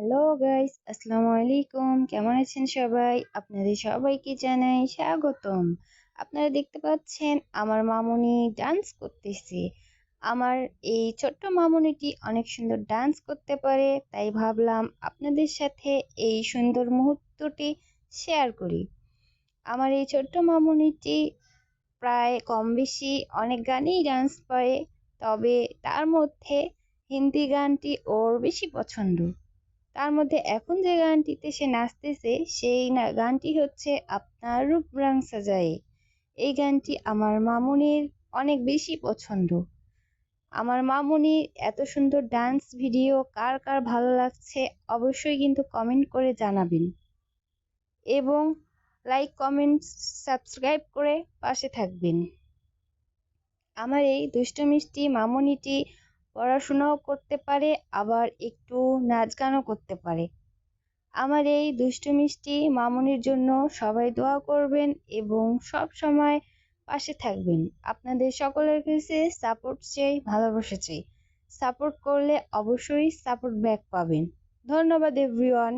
Hello guys আসসালামু আলাইকুম কেমন আছেন সবাই? আপনাদের সবাইকে জানাই স্বাগতম। আপনারা দেখতে পাচ্ছেন, আমার মামুনি ডান্স করতেছে। আমার এই ছোট্ট মামুনিটি অনেক সুন্দর ডান্স করতে পারে, তাই ভাবলাম আপনাদের সাথে এই সুন্দর মুহূর্তটি শেয়ার করি। আমার এই ছোট্ট মামুনিটি প্রায় কম বেশি অনেক গানেই ডান্স করে, তবে তার মধ্যে হিন্দি গানটি ওর বেশি পছন্দ। তার মধ্যে এখন যে গানটিতে সে নাচতেছে, সেই না, গানটি হচ্ছে আপনার রূপ রং সাজায়ে। এই গানটি আমার মামুনির অনেক বেশি পছন্দ। আমার মামুনির এত সুন্দর ডান্স ভিডিও কার কার ভালো লাগছে অবশ্যই কিন্তু কমেন্ট করে জানাবেন। এবং লাইক, কমেন্ট, সাবস্ক্রাইব করে পাশে থাকবেন। আমার এই দুষ্ট মিষ্টি মামুনিটি পড়াশোনাও করতে পারে, আবার একটু নাচ গানও করতে পারে। আমার এই দুষ্টু মিষ্টি মামনির জন্য সবাই দোয়া করবেন এবং সব সময় পাশে থাকবেন। আপনাদের সকলের কাছে সাপোর্ট চাই, ভালোবাসা চাই। সাপোর্ট করলে অবশ্যই সাপোর্ট ব্যাক পাবেন। ধন্যবাদ এভরিওয়ান